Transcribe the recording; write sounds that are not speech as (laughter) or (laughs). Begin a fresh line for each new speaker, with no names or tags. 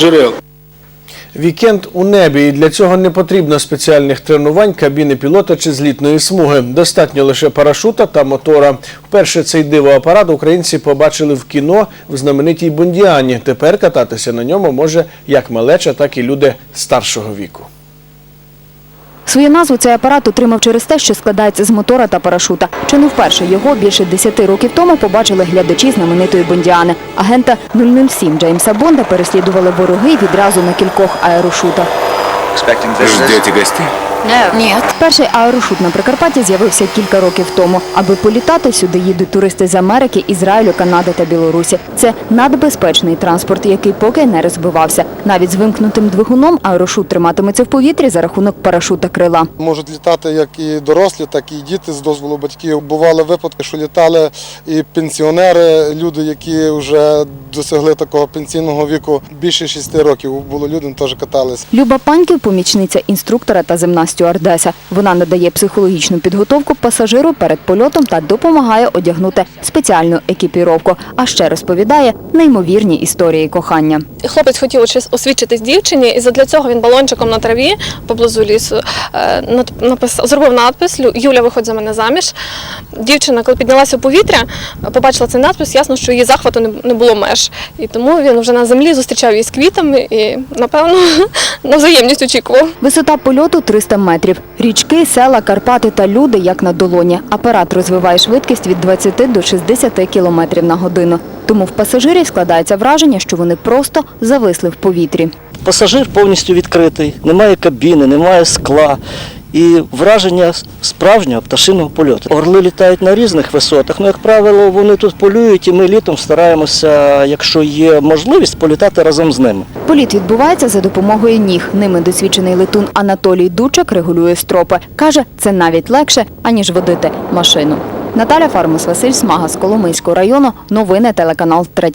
джерел.
Вікенд у небі, і для цього не потрібно спеціальних тренувань, кабіни пілота чи злітної смуги. Достатньо лише парашута та мотора. Вперше цей дивоапарат українці побачили в кіно в знаменитій Бондіані. Тепер кататися на ньому може як малеча, так і люди старшого віку.
Свою назву цей апарат отримав через те, що складається з мотора та парашута. Чи не вперше його більше 10 років тому побачили глядачі знаменитої Бондіани. Агента 007 Джеймса Бонда переслідували вороги відразу на кількох аерошутах.
Ждете гостей?
Ні. Перший аерошут на Прикарпатті з'явився кілька років тому. Аби політати, сюди їдуть туристи з Америки, Ізраїлю, Канади та Білорусі. Це надбезпечний транспорт, який поки не розбивався. Навіть з вимкнутим двигуном аерошут триматиметься в повітрі за рахунок парашута крила.
Можуть літати як і дорослі, так і діти з дозволу батьків. Бували випадки, що літали і пенсіонери, люди, які вже досягли такого пенсійного віку. Більше 6 років було людям, теж катались.
Люба Паньків – помічниця інструктора та земна стюардеса. Вона надає психологічну підготовку пасажиру перед польотом та допомагає одягнути спеціальну екіпіровку. А ще розповідає неймовірні історії кохання.
Хлопець хотів освідчитись дівчині, і задля цього він балончиком на траві поблизу лісу е, написав, зробив надпис Юля, виходь за мене заміж. Дівчина, коли піднялася у повітря, побачила цей надпис, ясно, що її захвату не, не було меж. І тому він вже на землі зустрічав її з квітами і, напевно, (laughs) на взаємність очікував.
Висота польоту 300 метрів. Річки, села, Карпати та люди як на долоні. Апарат розвиває швидкість від 20 до 60 кілометрів на годину. Тому в пасажирів складається враження, що вони просто зависли в повітрі.
Пасажир повністю відкритий, немає кабіни, немає скла. І враження справжнього пташиного польоту. Орли літають на різних висотах. Ну, як правило, вони тут полюють, і ми літом стараємося, якщо є можливість, політати разом з ними.
Політ відбувається за допомогою ніг. Ними досвідчений летун Анатолій Дучак регулює стропи. Каже, це навіть легше, аніж водити машину. Наталя Фармус, Василь Смага з Коломийського району. Новини телеканал 3.